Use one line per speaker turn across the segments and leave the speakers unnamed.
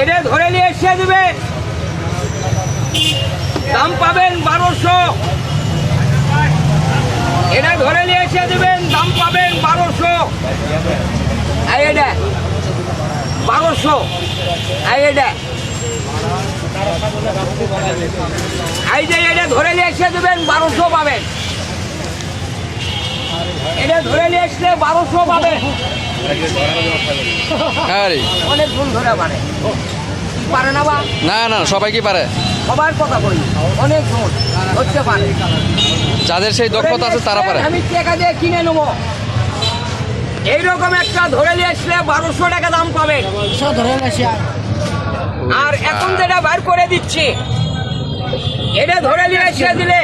এটা ধরে নিয়ে এসে দেবে। দাম পাবেন বারোশো। এটা ধরে নিয়ে এসে দেবেন, দাম পাবেন বারোশো। বারোশো। এটা ধরে নিয়ে এসে দেবেন, বারোশো পাবেন। ধরে নিয়ে আসলে বারোশো পাবেন
আরে
অনেক গুণ ধরে পারে। পারে না বা?
না না সবাই কি পারে?
সবার কথা বলি। অনেক গুণ হচ্ছে পারে।
যাদের সেই দক্ষতা আছে তারা পারে।
আমি টাকা দিয়ে কিনে নেব। এইরকম একটা ধরে নিয়ে আসলে বারোশো টাকা দাম পাবে। আর। এখন যেটা বার করে দিচ্ছি এটা ধরে নিয়ে এসে দিলে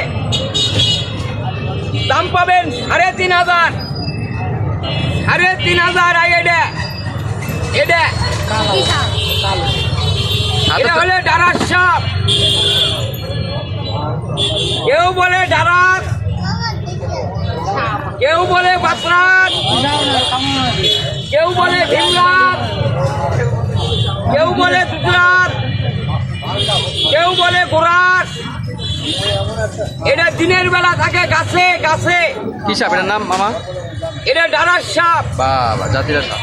দাম পাবেন সাড়ে তিন হাজার। সাড়ে তিন হাজার আর এটা হলে ডারার সাপ। কেউ বলে ডারার, কেউ বলে বাতরাত কেউ বলে ভীমরাত এটা দিনের বেলা থাকে গাছে গাছে।
কি সাপ? এটার নাম মামা?
এটা ডারার সাপ।
বাবা জাতিরা সাপ।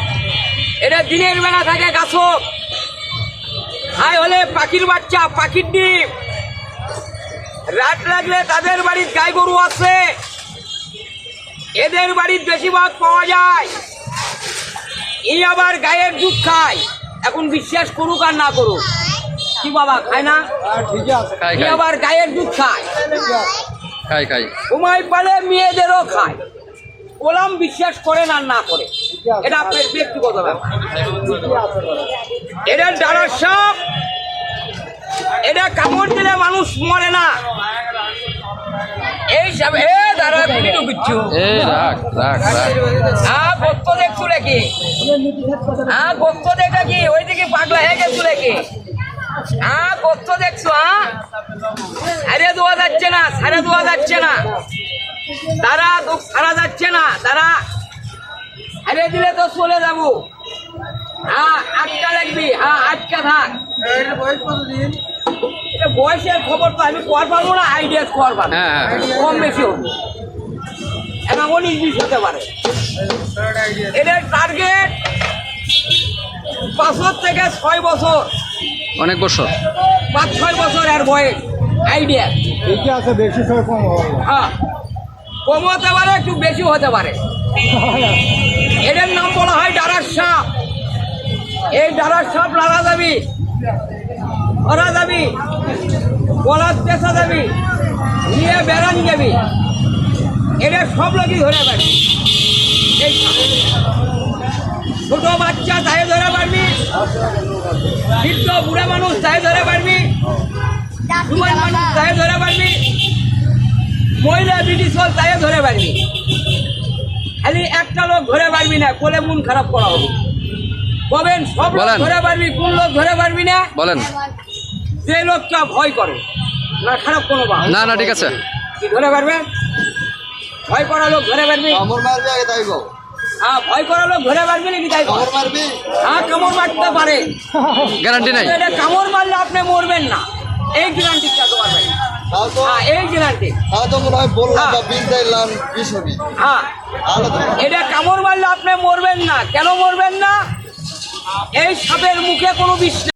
এটা দিনের বেলা থাকে গাছক হাই হলে পাখির বাচ্চা পাখির ডিম। রাত লাগলে তাদের বাড়ির গাই গরু আছে। এদের বাড়ির বেশিরভাগ পাওয়া যায়। এই আবার গায়ের দুধ খায়। এখন বিশ্বাস করুক আর না করুক। কি বাবা খায় না?
খাই খাই
আবার গায়ের দুধ খায়।
খাই খাই
ঘুমাই পালে মেয়েদেরও খায়। গোলাম বিশ্বাস করেন আর না করে। এটা আপনার ব্যক্তিগত ব্যাপার। এটা ডানার সাপ এটা কামড় দিলে মানুষ মরে না। এই সব এ দাঁড়া তুমি ঢুকিচ্ছু
রাখ রাখ রাখ।
হ্যাঁ গত্ত দেখছু নাকি? হ্যাঁ দেখা কি? ওইদিকে পাগলা হয়ে সারে দেওয়া যাচ্ছে না। তারা তো সারা যাচ্ছে না। তারা হারিয়ে দিলে তো চলে যাব। হ্যাঁ আটকা লাগবি। হ্যাঁ আটকা থাক। এটা বয়সের খবর তো আমি কর পারব না আইডিয়া কর পারব
হ্যাঁ, হ্যাঁ।
কম বেশি হবে। এখন উনিশ বিশ হতে পারে। এদের টার্গেট পাঁচর থেকে ছয় বছর।
অনেক বছর।
পাঁচ ছয় বছর এর বয়স। আইডিয়া।
ঠিকই আছে বেশি সময় কম
হ্যাঁ। কম হতে পারে একটু বেশি হতে পারে। এদের নাম বলা হয় ডারার সাপ। এই ডারার সাপ লাগা যাবি ধরা যাবি গলার পেশা যাবি নিয়ে বেড়ান যাবি এদের সব লোকই ধরে পারবি এই। ছোট বাচ্চা তাই ধরে পারবি বৃদ্ধ বুড়া মানুষ তাই ধরে পারবি যুবক মানুষ তাই ধরে পারবি। মহিলা ব্রিটিশ হল তাই ধরে পারবি। খালি একটা লোক ধরে পারবি না কোলে মন খারাপ করা হবে। বলেন সব লোক ধরে পারবি কোন লোক ধরে পারবি না?
বলেন।
যে লোকটা ভয় করে। না খারাপ কোনো
না না ঠিক আছে।
কি ধরে পারবে? ভয় করা লোক ধরে পারবি?
কামড় মারবি আগে তাই গো
হ্যাঁ ভয় করা লোক ধরে পারবি নাকি তাই কর?
কামড় মারবি?
হ্যাঁ কামড় মারতে পারে।
গ্যারান্টি নাই।
কামড় মারলে আপনি মরবেন না। এই গ্যারান্টিটা তোমার ভাই। হ্যাঁ এই গ্যারান্টি
তাও তো মনে হয়। বললাম। বা বিষ দিলাম বিষ হবি তাহলে তো
এটা কামড় মারলে আপনি মরবেন না। কেন মরবেন না? এই সাপের মুখে কোনো বিষ নেই।